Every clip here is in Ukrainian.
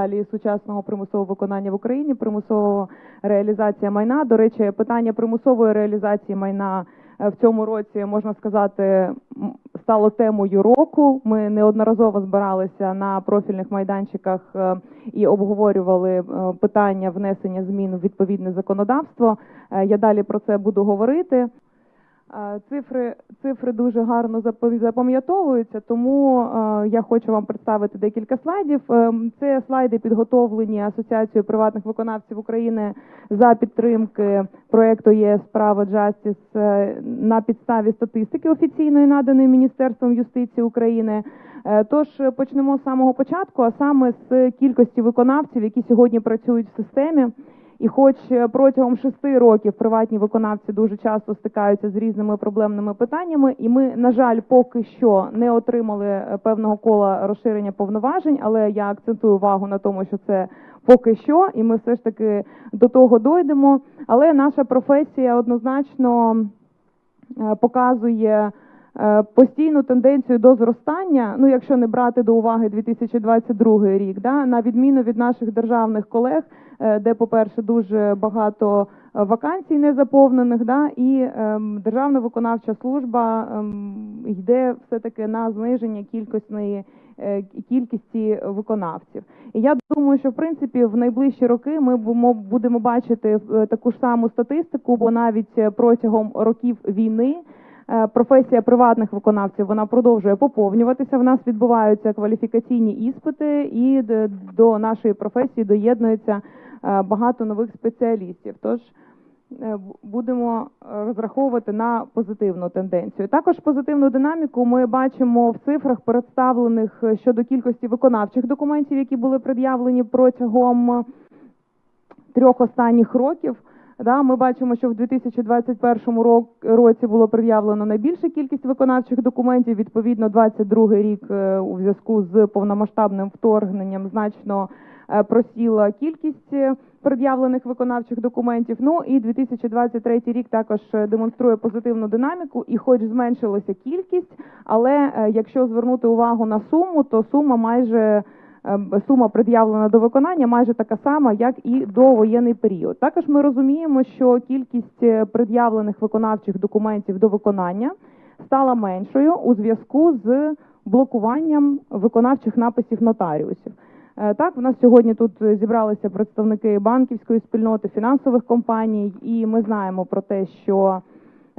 Далі сучасного примусового виконання в Україні, примусова реалізація майна. До речі, питання примусової реалізації майна е, в цьому році можна сказати стало темою року. Ми неодноразово збиралися на профільних майданчиках е, і обговорювали е, питання внесення змін у відповідне законодавство. Я далі про це буду говорити. Е, Цифри, цифри дуже гарно запам'ятовуються, тому е, я хочу вам представити декілька слайдів. Е, Це слайди підготовлені Асоціацією приватних виконавців України за підтримки проекту ЄС Право е, на підставі статистики офіційної наданої Міністерством юстиції України. Тож почнемо з самого початку, а саме з кількості виконавців, які сьогодні працюють в системі. І хоч е, протягом шести років приватні виконавці дуже часто стикаються з різними проблемними питаннями, і ми, на жаль, поки що не отримали е, певного кола розширення повноважень, але я акцентую увагу на тому, що це поки що, і ми все ж таки до того дойдемо. Але наша професія однозначно е, показує постійну тенденцію до зростання. Ну, якщо не брати до уваги 2022 рік, да, на відміну від наших державних колег, де, по-перше, дуже багато е, вакансій незаповнених, да, і ем, державна виконавча служба йде все-таки на зниження кількісної е, кількості виконавців. І я думаю, що в принципі в найближчі роки ми будемо бачити е, таку ж саму статистику, бо навіть е, протягом років війни. Е, Професія приватних виконавців вона продовжує поповнюватися. В нас відбуваються кваліфікаційні іспити, і до нашої професії доєднується е, багато нових спеціалістів. Тож е, будемо розраховувати на позитивну тенденцію. Також позитивну динаміку ми бачимо в цифрах, представлених щодо кількості виконавчих документів, які були пред'явлені протягом трьох останніх років. Да, ми бачимо, що в 2021 рок- році було пред'явлено найбільша кількість виконавчих документів. Відповідно, 22 рік е, у зв'язку з повномасштабним вторгненням значно е, просіла кількість е, пред'явлених виконавчих документів. Ну і 2023 рік також демонструє позитивну динаміку, і хоч зменшилася кількість, але якщо звернути увагу на суму, то сума майже сума пред'явлена до виконання майже така сама, як і до воєнний період. Також ми розуміємо, що кількість е, пред'явлених виконавчих документів до виконання стала меншою у зв'язку з блокуванням виконавчих написів нотаріусів. Е, Так, в нас сьогодні тут зібралися представники банківської спільноти, фінансових компаній, і ми знаємо про те, що е,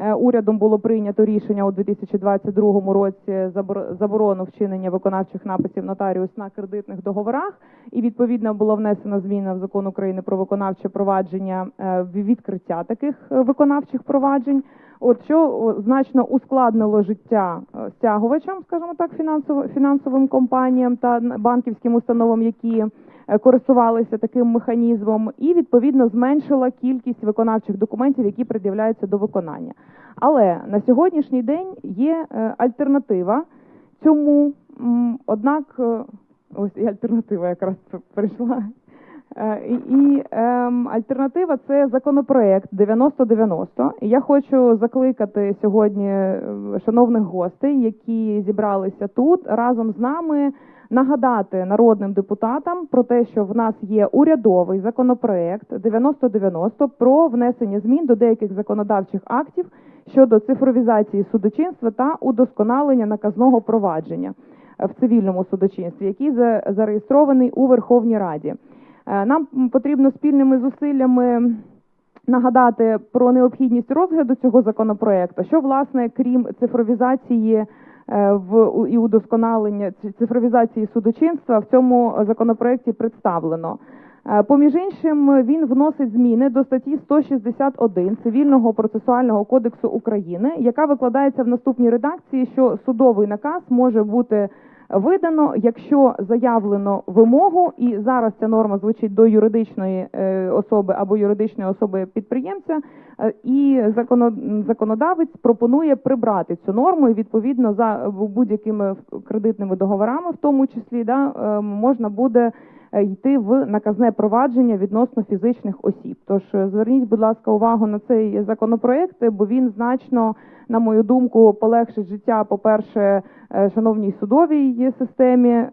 урядом було прийнято рішення у 2022 році забор- заборону вчинення виконавчих написів нотаріус на кредитних договорах, і відповідно була внесена зміна в закон України про виконавче провадження е, відкриття таких е, виконавчих проваджень. От що значно ускладнило життя е, стягувачам, скажімо так, фінансово фінансовим компаніям та банківським установам, які е, користувалися таким механізмом, і відповідно зменшила кількість виконавчих документів, які пред'являються до виконання. Але на сьогоднішній день є е, альтернатива цьому. Однак, ось і альтернатива якраз прийшла. Е, І, ем, альтернатива це законопроект 9090. І я хочу закликати сьогодні е, шановних гостей, які зібралися тут разом з нами, нагадати народним депутатам про те, що в нас є урядовий законопроект 9090 про внесення змін до деяких законодавчих актів щодо цифровізації судочинства та удосконалення наказного провадження в цивільному судочинстві, який за- зареєстрований у Верховній Раді. Е, Нам потрібно спільними зусиллями нагадати про необхідність розгляду цього законопроекту, що власне крім цифровізації е, в і удосконалення ці- цифровізації судочинства в цьому законопроекті представлено. Е, Поміж іншим, він вносить зміни до статті 161 Цивільного процесуального кодексу України, яка викладається в наступній редакції, що судовий наказ може бути видано, якщо заявлено вимогу, і зараз ця норма звучить до юридичної е, особи або юридичної особи підприємця, е, і законо- законодавець пропонує прибрати цю норму, і відповідно за будь-якими кредитними договорами, в тому числі, да, е, можна буде йти в наказне провадження відносно фізичних осіб. Тож е, зверніть, будь ласка, увагу на цей законопроект, бо він значно, на мою думку, полегшить життя, по-перше, е, шановній судовій системі, е,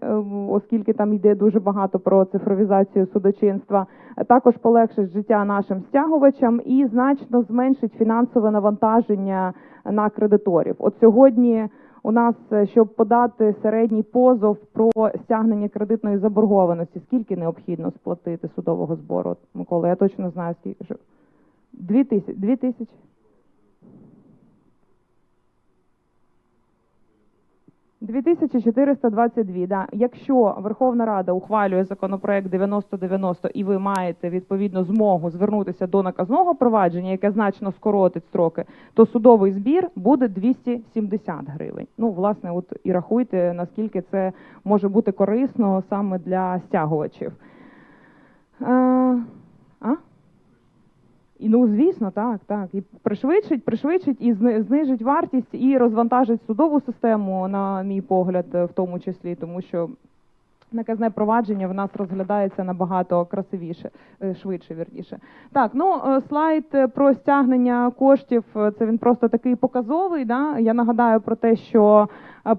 оскільки там йде дуже багато про цифровізацію судочинства, Е, також полегшить життя нашим стягувачам і значно зменшить фінансове навантаження на кредиторів. От сьогодні у нас, е, щоб подати середній позов про стягнення кредитної заборгованості, скільки необхідно сплатити судового збору? Микола, я точно знаю, скільки. Дві тисячі. Дві тисячі? Дві тисячі 422, да. Якщо Верховна Рада ухвалює законопроект 9090 і ви маєте відповідно змогу звернутися до наказного провадження, яке значно скоротить строки, то судовий збір буде 270 гривень. Ну, власне, от і рахуйте, наскільки це може бути корисно саме для стягувачів. Е? І ну, звісно, так, так. І пришвидшить, пришвидшить і знижить вартість і розвантажить судову систему, на мій погляд, в тому числі, тому що наказне провадження в нас розглядається набагато красивіше, е, швидше, вірніше. Так, ну е, слайд е, про стягнення коштів. Це він просто такий показовий. Да? Я нагадаю про те, що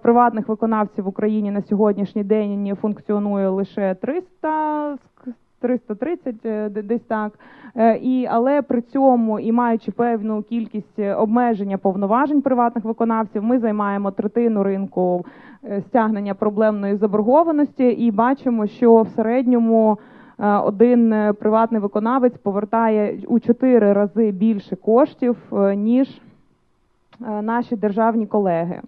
приватних виконавців в Україні на сьогоднішній день функціонує лише 300, ск- 330, е, десь так. Е, І але при цьому і маючи певну кількість е, обмеження повноважень приватних виконавців, ми займаємо третину ринку стягнення проблемної заборгованості, і бачимо, що в середньому один приватний виконавець повертає у чотири рази більше коштів ніж наші державні колеги.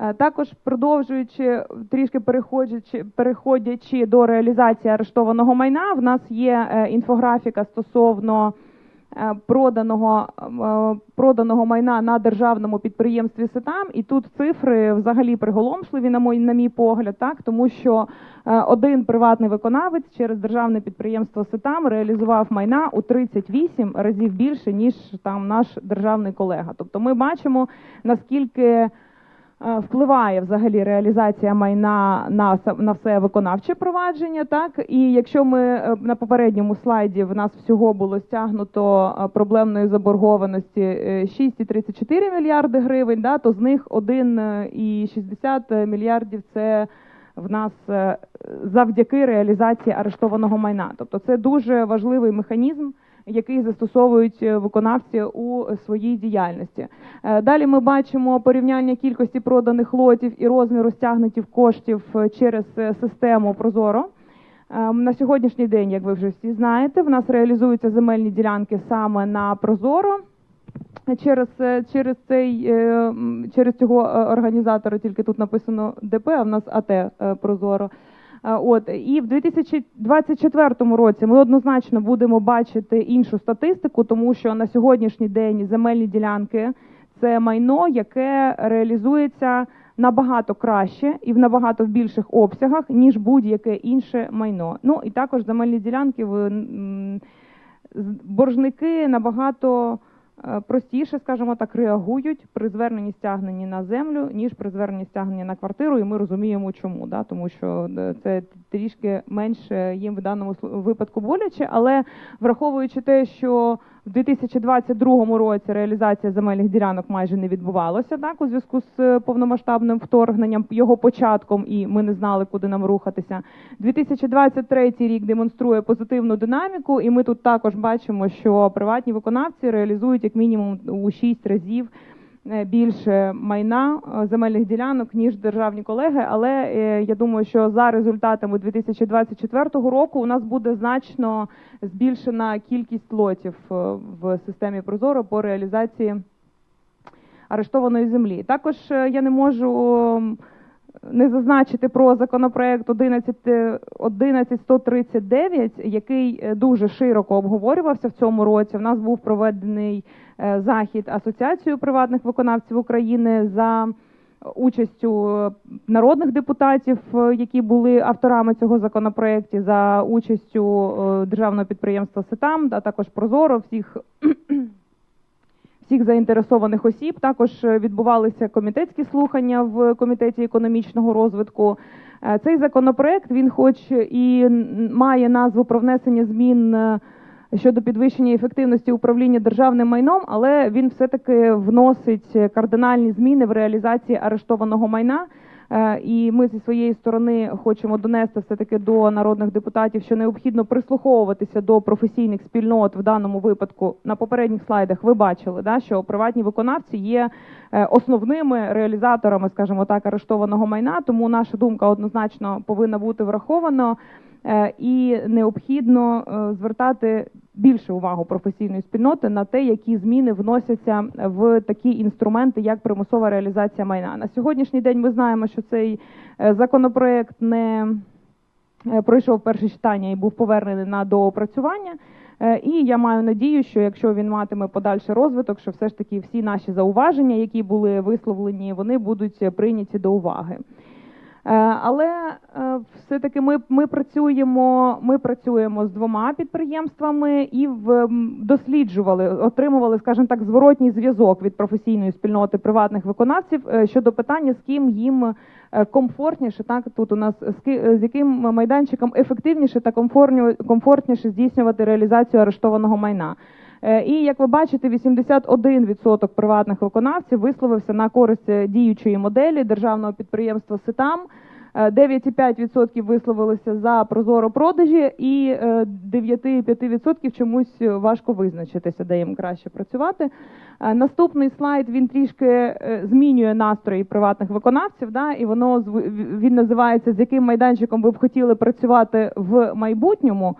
Е, Також продовжуючи трішки переходячи, переходячи до реалізації арештованого майна, в нас є е, інфографіка стосовно е, проданого, проданого майна на державному підприємстві СИТАМ. І тут цифри взагалі приголомшливі, на мій, на мій погляд, так тому що один приватний виконавець через державне підприємство СИТАМ реалізував майна у 38 разів більше ніж там наш державний колега. Тобто, ми бачимо наскільки впливає взагалі реалізація майна на на все виконавче провадження. Так і якщо ми е, на попередньому слайді в нас всього було стягнуто е, проблемної заборгованості е, 6,34 мільярди гривень, да, то з них 1,60 мільярдів це в нас е, завдяки реалізації арештованого майна. Тобто це дуже важливий механізм, який застосовують е, виконавці у своїй діяльності. Е, Далі ми бачимо порівняння кількості проданих лотів і розміру стягнутів коштів е, через систему Прозоро. Е, На сьогоднішній день, як ви вже всі знаєте, в нас реалізуються земельні ділянки саме на Прозоро. Через, через цей через цього організатора тільки тут написано ДП, а в нас АТ Прозоро. Е, От і в 2024 році ми однозначно будемо бачити іншу статистику, тому що на сьогоднішній день земельні ділянки це майно, яке реалізується набагато краще і в набагато більших обсягах ніж будь-яке інше майно. Ну і також земельні ділянки в боржники набагато простіше, скажімо так, реагують при зверненні стягненні на землю, ніж при зверненні стягнення на квартиру, і ми розуміємо, чому да? тому що е, це трішки менше їм в даному випадку боляче, але враховуючи те, що в 2022 році реалізація земельних ділянок майже не відбувалася. так у зв'язку з е, повномасштабним вторгненням, його початком, і ми не знали, куди нам рухатися. 2023 рік демонструє позитивну динаміку, і ми тут також бачимо, що приватні виконавці реалізують як мінімум у 6 разів більше майна е, земельних ділянок ніж державні колеги. Але е, я думаю, що за результатами 2024 року у нас буде значно збільшена кількість лотів е, в системі Прозоро по реалізації арештованої землі. Також е, я не можу не зазначити про законопроект 11, е, 11139, який е, дуже широко обговорювався в цьому році. У нас був проведений е, захід Асоціацією приватних виконавців України за участю е, народних депутатів, е, які були авторами цього законопроекту, за участю е, державного підприємства СИТАМ, а також Прозоро всіх всіх заінтересованих осіб. Також е, відбувалися комітетські слухання в комітеті економічного розвитку. Е, Цей законопроект він, хоч і має назву про внесення змін. Щодо підвищення ефективності управління державним майном, але він все-таки вносить кардинальні зміни в реалізації арештованого майна. Е, І ми зі своєї сторони хочемо донести все таки до народних депутатів, що необхідно прислуховуватися до професійних спільнот в даному випадку. На попередніх слайдах ви бачили, да, що приватні виконавці є е, основними реалізаторами, скажімо так, арештованого майна. Тому наша думка однозначно повинна бути врахована. Е, І необхідно звертати більше увагу професійної спільноти на те, які зміни вносяться в такі інструменти, як примусова реалізація майна. На сьогоднішній день ми знаємо, що цей е, законопроект не е, пройшов перше читання і був повернений на доопрацювання. Е, І я маю надію, що якщо він матиме подальший розвиток, що все ж таки всі наші зауваження, які були висловлені, вони будуть прийняті до уваги. Е, Але е, все-таки ми, ми працюємо. Ми працюємо з двома підприємствами і в досліджували, отримували, скажімо так, зворотній зв'язок від професійної спільноти приватних виконавців е, щодо питання, з ким їм комфортніше. Так тут у нас з яким майданчиком ефективніше та комфортні- комфортніше здійснювати реалізацію арештованого майна. Е, І як ви бачите, 81% приватних виконавців висловився на користь е, діючої моделі державного підприємства Ситам. Е, 9,5% висловилися за прозоро продажі, і е, 9,5% чомусь важко визначитися, де їм краще працювати. Е, Наступний слайд він трішки е, змінює настрої приватних виконавців. Да, і воно він називається з яким майданчиком ви б хотіли працювати в майбутньому.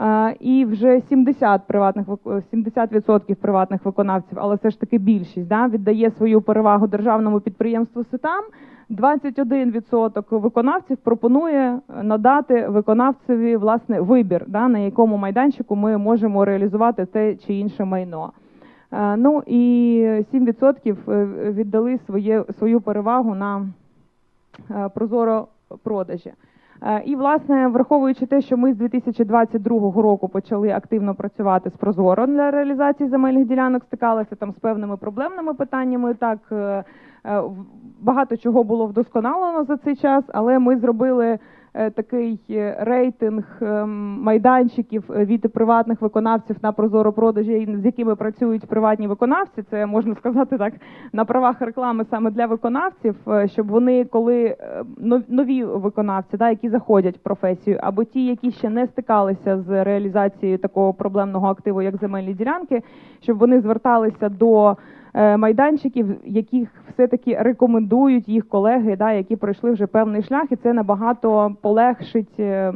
Е, І вже 70 приватних вик- 70% приватних виконавців, але все ж таки більшість да, віддає свою перевагу державному підприємству СИТАМ. 21% виконавців пропонує надати виконавцеві власне вибір, да, на якому майданчику ми можемо реалізувати те чи інше майно. Е, Ну і 7% віддали своє, свою перевагу на е, прозоро продажі. Е, І власне, враховуючи те, що ми з 2022 року почали активно працювати з Прозоро для реалізації земельних ділянок, стикалися там з певними проблемними питаннями. Так е, е, багато чого було вдосконалено за цей час, але ми зробили такий е, рейтинг ем, майданчиків е, від приватних виконавців на прозоро продажі, з якими працюють приватні виконавці. Це можна сказати так на правах реклами саме для виконавців, е, щоб вони, коли е, нові виконавці, да, які заходять в професію, або ті, які ще не стикалися з реалізацією такого проблемного активу, як земельні ділянки, щоб вони зверталися до е, майданчиків, яких все-таки рекомендують їх колеги, да, які пройшли вже певний шлях, і це набагато полегшить. е,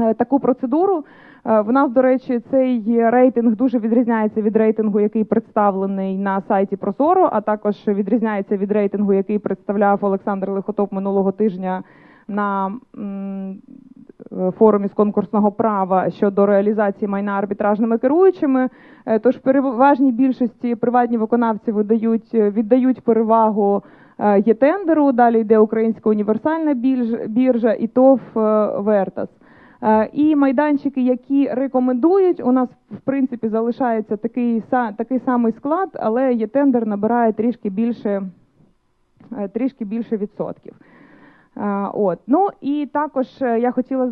е, таку процедуру. Е, В нас, до речі, цей рейтинг дуже відрізняється від рейтингу, який представлений на сайті Прозоро, а також відрізняється від рейтингу, який представляв Олександр Лихотоп минулого тижня на е, форумі з конкурсного права щодо реалізації майна арбітражними керуючими. Е, Тож переважній більшості приватні виконавці видають, віддають перевагу е, є-тендеру, далі йде Українська універсальна біржа і ТОВ е, Вертас. Е, І майданчики, які рекомендують, у нас в принципі залишається такий, такий самий склад, але є-тендер набирає трішки більше, е, трішки більше відсотків. Е, От ну і також е, я хотіла е,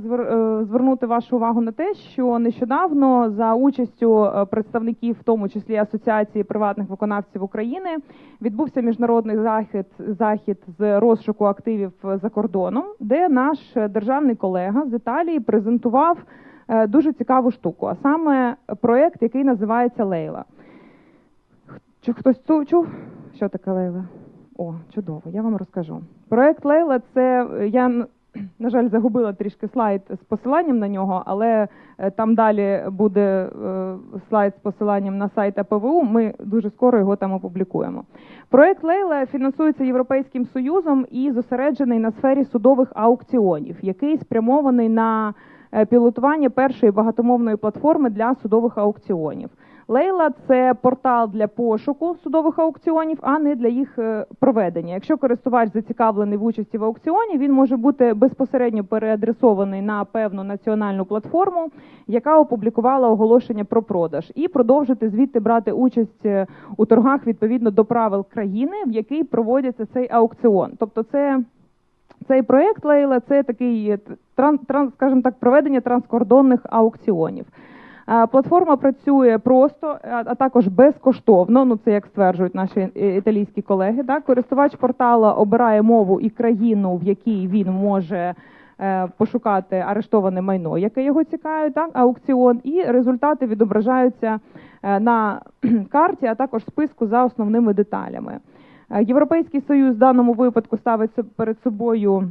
звернути вашу увагу на те, що нещодавно за участю представників, в тому числі Асоціації приватних виконавців України, відбувся міжнародний захід захід з розшуку активів за кордоном, де наш державний колега з Італії презентував дуже цікаву штуку, а саме проект, який називається Лейла. Чи хтось чув, що таке Лейла? О, чудово, я вам розкажу. Проект Лейла це е, я на жаль загубила трішки слайд з посиланням на нього, але е, там далі буде е, слайд з посиланням на сайт АПВУ. Ми дуже скоро його там опублікуємо. Проект Лейла фінансується Європейським Союзом і зосереджений на сфері судових аукціонів, який спрямований на пілотування першої багатомовної платформи для судових аукціонів. Лейла це портал для пошуку судових аукціонів, а не для їх е, проведення. Якщо користувач зацікавлений в участі в аукціоні, він може бути безпосередньо переадресований на певну національну платформу, яка опублікувала оголошення про продаж, і продовжити звідти брати участь е, у торгах відповідно до правил країни, в якій проводиться цей аукціон. Тобто, це цей проект Лейла це такий тран, скажімо так, проведення транскордонних аукціонів. Платформа працює просто, а також безкоштовно. Ну це як стверджують наші е, італійські колеги. Так, користувач портала обирає мову і країну, в якій він може е, пошукати арештоване майно, яке його цікавить, так аукціон, і результати відображаються е, на карті, а також списку за основними деталями. Європейський союз в даному випадку ставить перед собою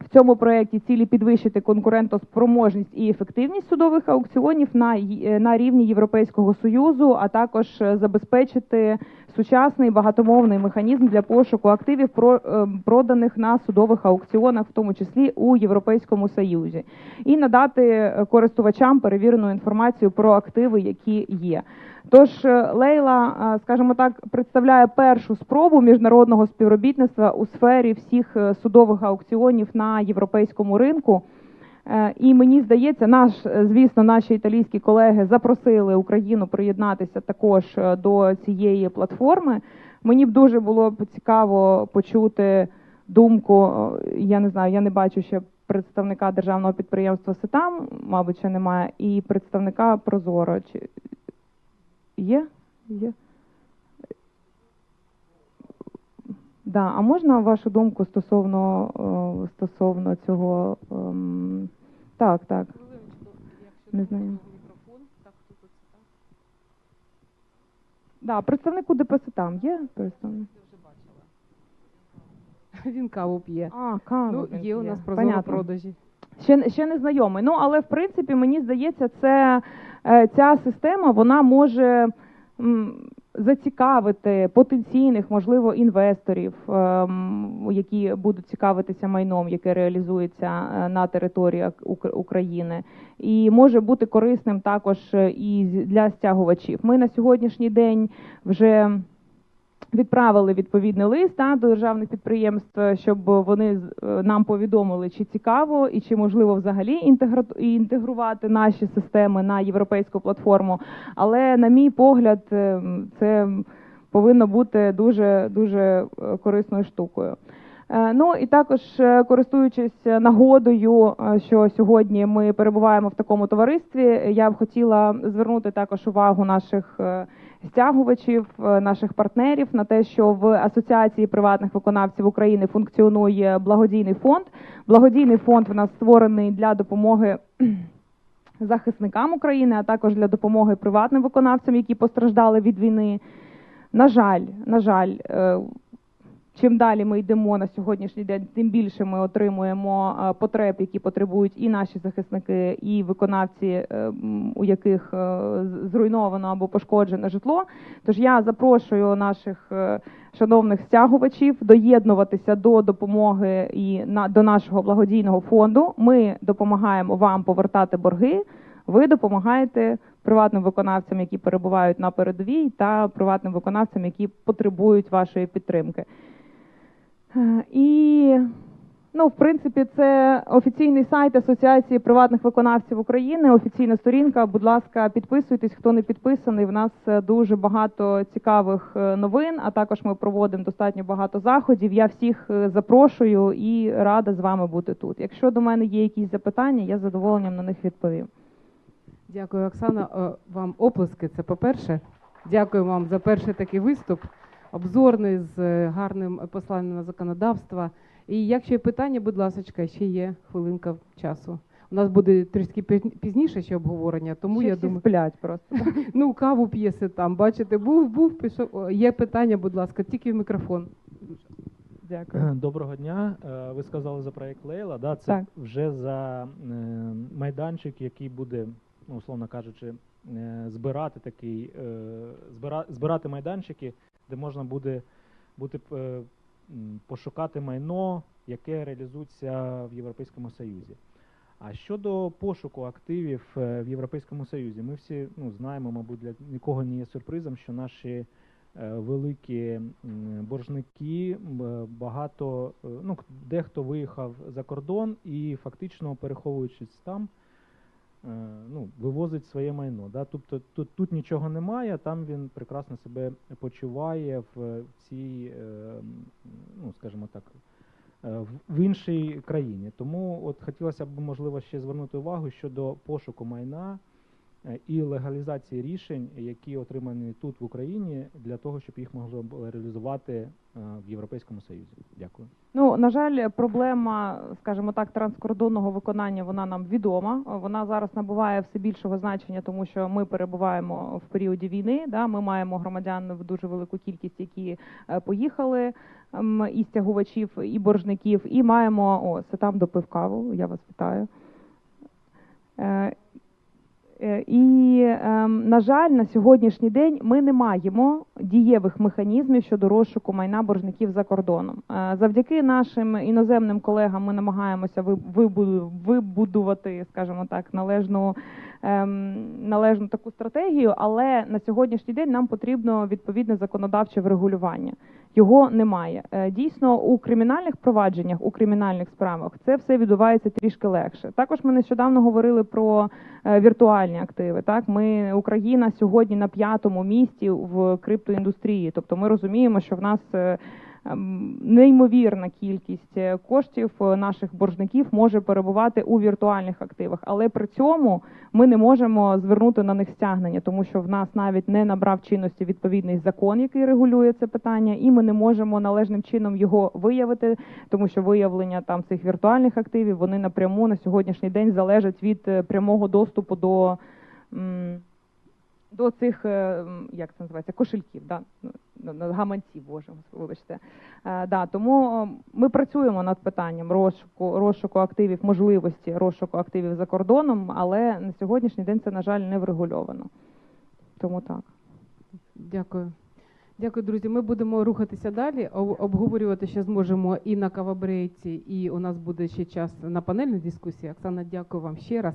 в цьому проєкті цілі підвищити конкурентоспроможність і ефективність судових аукціонів на, е, на рівні Європейського союзу, а також е, забезпечити сучасний багатомовний механізм для пошуку активів е, проданих на судових аукціонах, в тому числі у Європейському Союзі, і надати е, користувачам перевірену інформацію про активи, які є. Тож е, Лейла, скажімо так, представляє першу спробу міжнародного співробітництва у сфері всіх судових аукціонів на європейському ринку. Е, І мені здається, наш, е, звісно, наші італійські колеги запросили Україну приєднатися також е, до цієї платформи. Мені б дуже було б цікаво почути думку. Я не знаю, я не бачу ще представника державного підприємства Сетам, мабуть, ще немає, і представника Прозоро. Чи є? Є. Да, а можна вашу думку стосовно, стосовно цього? Так, так. Не знаю. Да, представник УДПС там є представник? Він каву п'є. А, кава. Ну, є у нас прозоро Понятно. продажі. Ще, ще не знайомий. Ну, але в принципі, мені здається, це е, ця система вона може м, зацікавити потенційних, можливо, інвесторів, ем, які будуть цікавитися майном, яке реалізується е, на території України, і може бути корисним також е, і для стягувачів. Ми на сьогоднішній день вже відправили відповідний лист та, до державних підприємств, щоб вони е, нам повідомили, чи цікаво і чи можливо взагалі інтегрувати наші системи на європейську платформу. Але на мій погляд, е, це повинно бути дуже дуже е, корисною штукою. Ну і також користуючись нагодою, що сьогодні ми перебуваємо в такому товаристві, я б хотіла звернути також увагу наших стягувачів, е, наших партнерів на те, що в Асоціації приватних виконавців України функціонує благодійний фонд. Благодійний фонд в нас створений для допомоги захисникам України, а також для допомоги приватним виконавцям, які постраждали від війни. На жаль, на жаль, е, чим далі ми йдемо на сьогоднішній день, тим більше ми отримуємо е, потреб, які потребують і наші захисники, і виконавці, е, у яких е, зруйновано або пошкоджене житло. Тож я запрошую наших шановних стягувачів доєднуватися до допомоги і до нашого благодійного фонду. Ми допомагаємо вам повертати борги. Ви допомагаєте приватним виконавцям, які перебувають на передовій, та приватним виконавцям, які потребують вашої підтримки. Е, І ну, в принципі, це офіційний сайт Асоціації приватних виконавців України, офіційна сторінка. Будь ласка, підписуйтесь, хто не підписаний. В нас е, дуже багато цікавих е, новин. А також ми проводимо достатньо багато заходів. Я всіх запрошую і рада з вами бути тут. Якщо до мене є якісь запитання, я з задоволенням на них відповім. Дякую, Оксана. Вам оплески. Це по-перше. Дякую вам за перший такий виступ, обзорний з е, гарним посланням на законодавство. І якщо є питання, будь ласка, ще є хвилинка часу. У нас буде трішки пізні- пізніше ще обговорення, тому Ще я всі думаю, сплять просто. ну каву п'єси там. Бачите, був, був, пішов. Є питання, будь ласка, тільки в мікрофон. Дякую. Доброго дня. Е, Ви сказали за проект Лейла. Да, це Так. вже за е, майданчик, який буде, ну, условно кажучи, е, збирати такий, е, збирати майданчики, де можна буде бути е, пошукати майно, яке реалізується в Європейському Союзі. А щодо пошуку активів е, в Європейському Союзі, ми всі ну, знаємо, мабуть, для нікого не є сюрпризом, що наші е, великі боржники багато, ну, дехто виїхав за кордон і фактично переховуючись там, ну, вивозить своє майно. Да? Тобто тут, тут нічого немає, там він прекрасно себе почуває в цій, е, ну, скажімо так, е, в- іншій країні. Тому от хотілося б можливо ще звернути увагу щодо пошуку майна е, і легалізації рішень, які отримані тут в Україні, для того, щоб їх було реалізувати е, в Європейському Союзі. Дякую. Ну на жаль, проблема, скажімо так, транскордонного виконання вона нам відома. Вона зараз набуває все більшого значення, тому що ми перебуваємо в періоді війни. Да, ми маємо громадян в дуже велику кількість, які е, поїхали і стягувачів, і боржників, і маємо о, це там допив каву. Я вас вітаю. Е, І, ем, на жаль, на сьогоднішній день ми не маємо дієвих механізмів щодо розшуку майна боржників за кордоном. Е, Завдяки нашим іноземним колегам ми намагаємося ви- вибу- вибудувати, скажімо так, належну, ем, належну таку стратегію, але на сьогоднішній день нам потрібно відповідне законодавче врегулювання. Його немає. Е, Дійсно, у кримінальних провадженнях, у кримінальних справах це все відбувається трішки легше. Також ми нещодавно говорили про е, віртуальні активи. Так, ми Україна сьогодні на п'ятому місці в криптоіндустрії. Тобто ми розуміємо, що в нас е, неймовірна кількість е, коштів е, наших боржників може перебувати у віртуальних активах, але при цьому ми не можемо звернути на них стягнення, тому що в нас навіть не набрав чинності відповідний закон, який регулює це питання, і ми не можемо належним чином його виявити, тому що виявлення там цих віртуальних активів вони напряму на сьогоднішній день залежать від е, прямого доступу до. До цих, е, як це називається, кошельків, да? ну, гаманців, боже, вибачте. Е, да, тому е, ми працюємо над питанням розшуку, розшуку активів, можливості розшуку активів за кордоном, але на сьогоднішній день це, на жаль, не врегульовано. Тому так. Дякую. Дякую, друзі. Ми будемо рухатися далі. об- Обговорювати ще зможемо і на кавабрейці, і у нас буде ще час на панельній дискусії. Оксана, дякую вам ще раз.